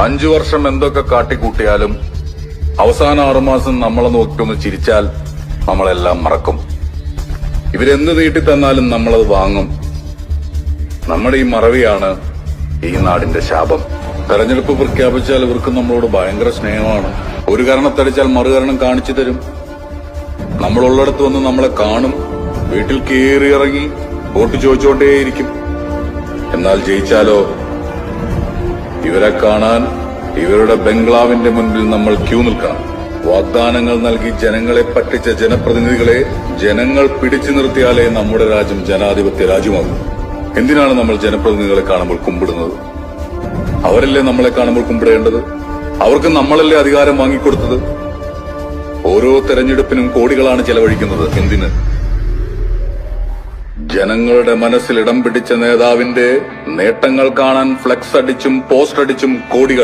അഞ്ചു വർഷം എന്തൊക്കെ കാട്ടിക്കൂട്ടിയാലും അവസാന ആറുമാസം നമ്മളെ നോക്കിയൊന്ന് ചിരിച്ചാൽ നമ്മളെല്ലാം മറക്കും. ഇവരെന്ത് നീട്ടി തന്നാലും നമ്മളത് വാങ്ങും. നമ്മുടെ ഈ മറവിയാണ് ഈ നാടിന്റെ ശാപം. തെരഞ്ഞെടുപ്പ് പ്രഖ്യാപിച്ചാൽ ഇവർക്ക് നമ്മളോട് ഭയങ്കര സ്നേഹമാണ്. ഒരു കാരണത്തടിച്ചാൽ മറുകരണം കാണിച്ചു തരും. നമ്മളുള്ളിടത്ത് വന്ന് നമ്മളെ കാണും. വീട്ടിൽ കയറി ഇറങ്ങി വോട്ട് ചോദിച്ചുകൊണ്ടേയിരിക്കും. എന്നാൽ ജയിച്ചാലോ ഇവരെ കാണാൻ ഇവരുടെ ബംഗ്ലാവിന്റെ മുൻപിൽ നമ്മൾ ക്യൂ നിൽക്കണം. വാഗ്ദാനങ്ങൾ നൽകി ജനങ്ങളെ പറ്റിച്ച ജനപ്രതിനിധികളെ ജനങ്ങൾ പിടിച്ചു നിർത്തിയാലേ നമ്മുടെ രാജ്യം ജനാധിപത്യ രാജ്യമാകും. എന്തിനാണ് നമ്മൾ ജനപ്രതിനിധികളെ കാണുമ്പോൾ കുമ്പിടുന്നത്? അവരല്ലേ നമ്മളെ കാണുമ്പോൾ കുമ്പിടേണ്ടത്? അവർക്ക് നമ്മളല്ലേ അധികാരം വാങ്ങിക്കൊടുത്തത്? ഓരോ തെരഞ്ഞെടുപ്പിനും കോടികളാണ് ചെലവഴിക്കുന്നത്. എന്തിന്? ജനങ്ങളുടെ മനസ്സിൽ ഇടം പിടിച്ച നേതാവിന്റെ നേട്ടങ്ങൾ കാണാൻ ഫ്ലെക്സ് അടിച്ചും പോസ്റ്റ് അടിച്ചും കോടികൾ